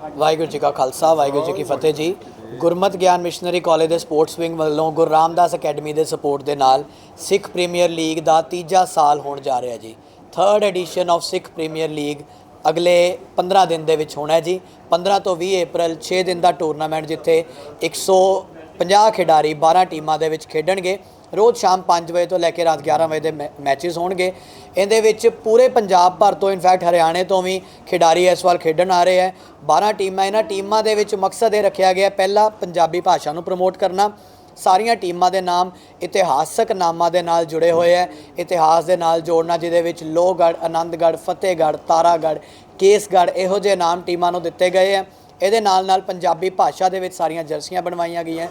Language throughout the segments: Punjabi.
ਵਾਹਿਗੁਰੂ ਜੀ ਕਾ ਖਾਲਸਾ, ਵਾਹਿਗੁਰੂ ਜੀ ਕੀ ਫਤਿਹ ਜੀ। ਗੁਰਮਤ ਗਿਆਨ ਮਿਸ਼ਨਰੀ ਕਾਲਜ ਦੇ ਸਪੋਰਟਸ ਵਿੰਗ ਵੱਲੋਂ ਗੁਰੂ ਰਾਮਦਾਸ ਅਕੈਡਮੀ ਦੇ ਸਪੋਰਟ ਦੇ ਨਾਲ ਸਿੱਖ ਪ੍ਰੀਮੀਅਰ ਲੀਗ ਦਾ ਤੀਜਾ ਸਾਲ ਹੋਣ ਜਾ ਰਿਹਾ ਜੀ। Third edition of Sikh premier league ਅਗਲੇ 15 ਦਿਨ ਦੇ ਵਿੱਚ ਹੋਣਾ ਹੈ ਜੀ। 15 ਤੋਂ 20 ਅਪ੍ਰੈਲ 6 ਦਿਨ ਦਾ ਟੂਰਨਾਮੈਂਟ ਜਿੱਥੇ 150 ਖਿਡਾਰੀ 12 ਟੀਮਾਂ ਦੇ ਵਿੱਚ ਖੇਡਣਗੇ। ਰੋਜ਼ ਸ਼ਾਮ 5 ਵਜੇ ਤੋਂ ਲੈ ਕੇ ਰਾਤ 11 ਵਜੇ ਦੇ ਮੈਚਸ ਹੋਣਗੇ। ਇਹਦੇ ਵਿੱਚ ਪੂਰੇ ਪੰਜਾਬ ਭਰ ਤੋਂ ਇਨਫੈਕਟ ਹਰਿਆਣੇ ਤੋਂ ਵੀ ਖਿਡਾਰੀ ਇਸ ਵਾਰ ਖੇਡਣ ਆ ਰਹੇ ਹੈ। 12 ਟੀਮਾਂ, ਇਹਨਾਂ ਟੀਮਾਂ ਦੇ ਵਿੱਚ ਮਕਸਦ ਇਹ ਰੱਖਿਆ ਗਿਆ ਪਹਿਲਾ ਪੰਜਾਬੀ ਭਾਸ਼ਾ ਨੂੰ ਪ੍ਰਮੋਟ ਕਰਨਾ। ਸਾਰੀਆਂ ਟੀਮਾਂ ਦੇ ਨਾਮ ਇਤਿਹਾਸਕ ਨਾਮਾਂ ਦੇ ਨਾਲ ਜੁੜੇ ਹੋਏ ਹੈ। ਇਤਿਹਾਸ ਦੇ ਨਾਲ ਜੋੜਨਾ, ਜਿਹਦੇ ਵਿੱਚ ਲੋਹਗੜ੍ਹ, ਆਨੰਦਗੜ੍ਹ, ਫਤਿਹਗੜ੍ਹ, ਤਾਰਾਗੜ੍ਹ, ਕੇਸਗੜ੍ਹ ਇਹੋ ਜਿਹੇ ਨਾਮ ਟੀਮਾਂ ਨੂੰ ਦਿੱਤੇ ਗਏ ਹੈ। ਇਹਦੇ ਨਾਲ ਨਾਲ ਪੰਜਾਬੀ ਭਾਸ਼ਾ ਦੇ ਵਿੱਚ ਸਾਰੀਆਂ ਜਰਸੀਆਂ ਬਣਵਾਈਆਂ ਗਈਆਂ।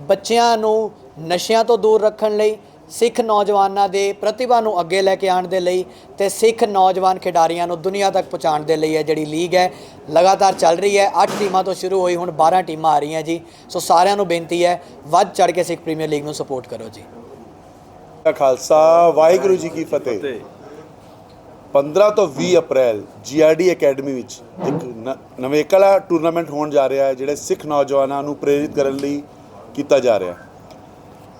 ਬੱਚਿਆਂ ਨੂੰ ਨਸ਼ਿਆਂ ਤੋਂ ਦੂਰ ਰੱਖਣ ਲਈ, ਸਿੱਖ ਨੌਜਵਾਨਾਂ ਦੇ ਪ੍ਰਤਿਭਾ ਨੂੰ ਅੱਗੇ ਲੈ ਕੇ ਆਉਣ ਦੇ ਲਈ ਤੇ ਸਿੱਖ ਨੌਜਵਾਨ ਖਿਡਾਰੀਆਂ ਨੂੰ ਦੁਨੀਆ ਤੱਕ ਪਹੁੰਚਾਉਣ ਦੇ ਲਈ ਹੈ ਜਿਹੜੀ ਲੀਗ ਹੈ, ਲਗਾਤਾਰ ਚੱਲ ਰਹੀ ਹੈ। 8 ਟੀਮਾਂ ਤੋਂ ਸ਼ੁਰੂ ਹੋਈ, ਹੁਣ 12 ਟੀਮਾਂ ਆ ਰਹੀਆਂ ਜੀ। ਸੋ ਸਾਰਿਆਂ ਨੂੰ ਬੇਨਤੀ ਹੈ, ਵੱਧ ਚੜ ਕੇ ਸਿੱਖ ਪ੍ਰੀਮੀਅਰ ਲੀਗ ਨੂੰ ਸਪੋਰਟ ਕਰੋ ਜੀ। ਦਾ ਖਾਲਸਾ, ਵਾਹਿਗੁਰੂ ਜੀ ਕੀ ਫਤਿਹ। 15 ਤੋਂ 20 ਅਪ੍ਰੈਲ ਜੀਆਰਡੀ ਅਕੈਡਮੀ ਵਿੱਚ ਇੱਕ ਨ- ਨਵੇਕਲਾ ਟੂਰਨਾਮੈਂਟ ਹੋਣ ਜਾ ਰਿਹਾ ਹੈ, ਜਿਹੜੇ ਸਿੱਖ ਨੌਜਵਾਨਾਂ ਨੂੰ ਪ੍ਰੇਰਿਤ ਕਰਨ ਲਈ ਕੀਤਾ ਜਾ ਰਿਹਾ।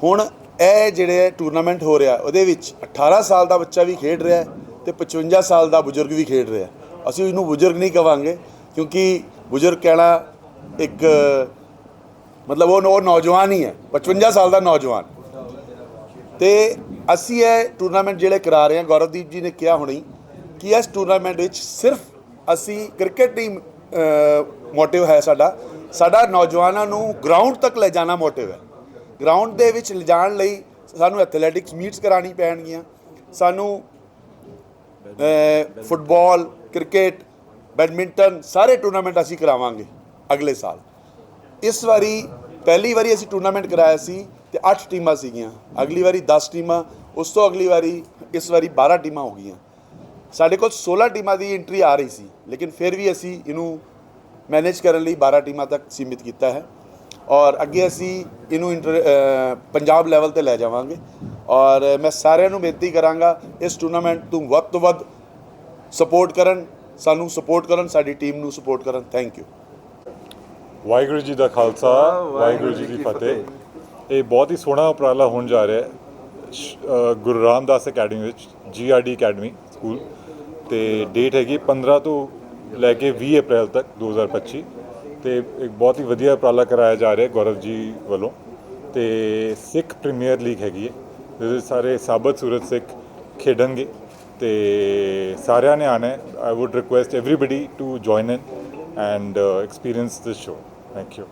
ਹੁਣ ਇਹ ਜਿਹੜੇ ਟੂਰਨਾਮੈਂਟ ਹੋ ਰਿਹਾ, ਉਹਦੇ ਵਿੱਚ 18 ਸਾਲ ਦਾ ਬੱਚਾ ਵੀ ਖੇਡ ਰਿਹਾ ਹੈ ਤੇ 55 ਸਾਲ ਦਾ ਬਜ਼ੁਰਗ ਵੀ ਖੇਡ ਰਿਹਾ। ਅਸੀਂ ਇਹਨੂੰ ਬਜ਼ੁਰਗ ਨਹੀਂ ਕਵਾਂਗੇ, ਕਿਉਂਕਿ ਬਜ਼ੁਰਗ ਕਹਿਣਾ ਇੱਕ, ਮਤਲਬ ਉਹ ਨੌਜਵਾਨ ਹੀ ਹੈ 55 ਸਾਲ ਦਾ ਨੌਜਵਾਨ। ਤੇ ਅਸੀਂ ਇਹ ਟੂਰਨਾਮੈਂਟ ਜਿਹੜੇ ਕਰਾ ਰਹੇ ਹਾਂ, ਗੌਰਵਦੀਪ ਜੀ ਨੇ ਕਿਹਾ ਹੁਣੀ ਕਿ ਇਸ ਟੂਰਨਾਮੈਂਟ ਵਿੱਚ ਸਿਰਫ ਅਸੀਂ ਕ੍ਰਿਕਟ ਹੀ ਮੋਟਿਵ ਹੈ ਸਾਡਾ ਸਾਡਾ ਨੌਜਵਾਨਾਂ ਨੂੰ ਗਰਾਊਂਡ ਤੱਕ ਲੈ ਜਾਣਾ ਮੋਟਿਵ ਹੈ। ਗਰਾਊਂਡ ਦੇ ਵਿੱਚ ਲਿਜਾਣ ਲਈ ਸਾਨੂੰ ਐਥਲੈਟਿਕਸ ਮੀਟਸ ਕਰਾਣੀ ਪੈਣਗੀਆਂ। ਸਾਨੂੰ ਫੁੱਟਬਾਲ ਕ੍ਰਿਕਟ ਬੈਡਮਿੰਟਨ ਸਾਰੇ ਟੂਰਨਾਮੈਂਟ ਅਸੀਂ ਕਰਾਵਾਂਗੇ ਅਗਲੇ ਸਾਲ। ਇਸ ਵਾਰੀ, ਪਹਿਲੀ ਵਾਰੀ ਅਸੀਂ ਟੂਰਨਾਮੈਂਟ ਕਰਾਇਆ ਸੀ ਤੇ 8 ਟੀਮਾਂ ਸੀਗੀਆਂ। ਅਗਲੀ ਵਾਰੀ 10 ਟੀਮਾਂ, ਉਸ ਤੋਂ ਅਗਲੀ ਵਾਰੀ, ਇਸ ਵਾਰੀ 12 ਟੀਮਾਂ ਹੋ ਗਈਆਂ। ਸਾਡੇ ਕੋਲ 16 ਟੀਮਾਂ ਦੀ ਐਂਟਰੀ ਆ ਰਹੀ ਸੀ, ਲੇਕਿਨ ਫਿਰ ਵੀ ਅਸੀਂ ਇਹਨੂੰ ਮੈਨੇਜ ਕਰਨ ਲਈ 12 ਟੀਮਾਂ ਤੱਕ ਸੀਮਿਤ ਕੀਤਾ ਹੈ। ਔਰ ਅੱਗੇ ਅਸੀਂ ਇਹਨੂੰ ਇੰਟਰ- ਪੰਜਾਬ ਲੈਵਲ ਤੇ ਲੈ ਜਾਵਾਂਗੇ। ਔਰ ਮੈਂ ਸਾਰਿਆਂ ਨੂੰ ਬੇਨਤੀ ਕਰਾਂਗਾ, ਇਸ ਟੂਰਨਾਮੈਂਟ ਤੋਂ ਵੱਧ ਤੋਂ ਵੱਧ ਸਪੋਰਟ ਕਰਨ, ਸਾਨੂੰ ਸਪੋਰਟ ਕਰਨ, ਸਾਡੀ ਟੀਮ ਨੂੰ ਸਪੋਰਟ ਕਰਨ। ਥੈਂਕ ਯੂ ਵਾਹਿਗੁਰੂ ਜੀ ਦਾ ਖਾਲਸਾ, ਵਾਹਿਗੁਰੂ ਜੀ ਕੀ ਫਤਿਹ। ਇਹ ਬਹੁਤ ਹੀ ਸੋਹਣਾ ਉਪਰਾਲਾ ਹੋਣ ਜਾ ਰਿਹਾ ਹੈ ਗੁਰੂ ਰਾਮਦਾਸ ਅਕੈਡਮੀ ਵਿੱਚ ਜੀਆਰਡੀ ਅਕੈਡਮੀ ਸਕੂਲ। ਤੇ ਡੇਟ ਹੈਗੀ 15 ਤੋਂ ਲੈ ਕੇ 20 ਅਪ੍ਰੈਲ ਤੱਕ 2025 ਤੇ ਇੱਕ ਬਹੁਤ ਹੀ ਵਧੀਆ ਉਪਰਾਲਾ ਕਰਾਇਆ ਜਾ ਰਿਹਾ ਗੌਰਵ ਜੀ ਵੱਲੋਂ ਤੇ ਸਿੱਖ ਪ੍ਰੀਮੀਅਰ ਲੀਗ ਹੈਗੀ ਹੈ। ਜਿਹਦੇ ਸਾਰੇ ਸਾਬਤ ਸੂਰਤ ਸਿੱਖ ਖੇਡਣਗੇ ਤੇ ਸਾਰਿਆਂ ਨੇ ਆਣਾ ਹੈ। I would request everybody to join in and experience this show thank you